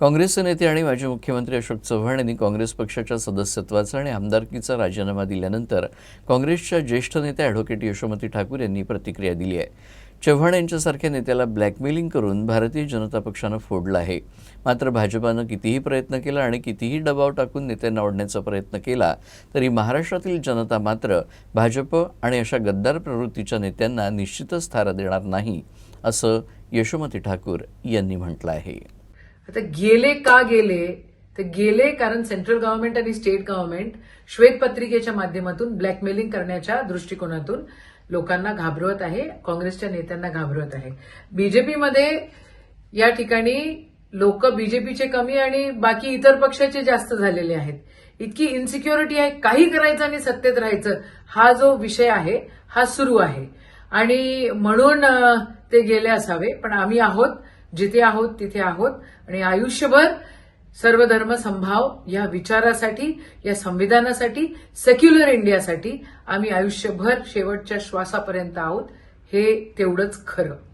काँग्रेसचे नेते आणि माजी मुख्यमंत्री अशोक चव्हाण यांनी काँग्रेस पक्षाच्या सदस्यत्वाचा आणि आमदारकीचा राजीनामा दिल्यानंतर काँग्रेसच्या ज्येष्ठ नेत्या ॲडव्होकेट यशोमती ठाकूर यांनी प्रतिक्रिया दिली आहे. चव्हाण यांच्यासारख्या नेत्याला ब्लॅकमेलिंग करून भारतीय जनता पक्षानं फोडलं आहे. मात्र भाजपानं कितीही प्रयत्न केला आणि कितीही दबाव टाकून नेत्यांना ओढण्याचा प्रयत्न केला तरी महाराष्ट्रातील जनता मात्र भाजप आणि अशा गद्दार प्रवृत्तीच्या नेत्यांना निश्चितच थारा देणार नाही असं यशोमती ठाकूर यांनी म्हटलं आहे. आता गेले का गेले ते गेले कारण सेंट्रल गव्हर्नमेंट आणि स्टेट गव्हर्नमेंट श्वेतपत्रिकेच्या माध्यमातून ब्लॅकमेलिंग करण्याच्या दृष्टिकोनातून लोकांना घाबरवत आहे काँग्रेसच्या नेत्यांना घाबरवत आहे. बीजेपीमध्ये या ठिकाणी लोक बीजेपीचे कमी आणि बाकी इतर पक्षाचे जास्त झालेले आहेत. इतकी इन्सिक्युरिटी आहे काही करायचं आणि सत्तेत राहायचं हा जो विषय आहे हा सुरू आहे. आणि म्हणून ते गेले असावे पण आम्ही आहोत जिथे आहोत तिथे आहोत. आणि आयुष्यभर सर्व धर्म संभाव या विचारासाठी या संविधानासाठी सेक्युलर इंडियासाठी आम्ही आयुष्यभर शेवटच्या श्वासापर्यंत आहोत. हे तेवढंच खरं.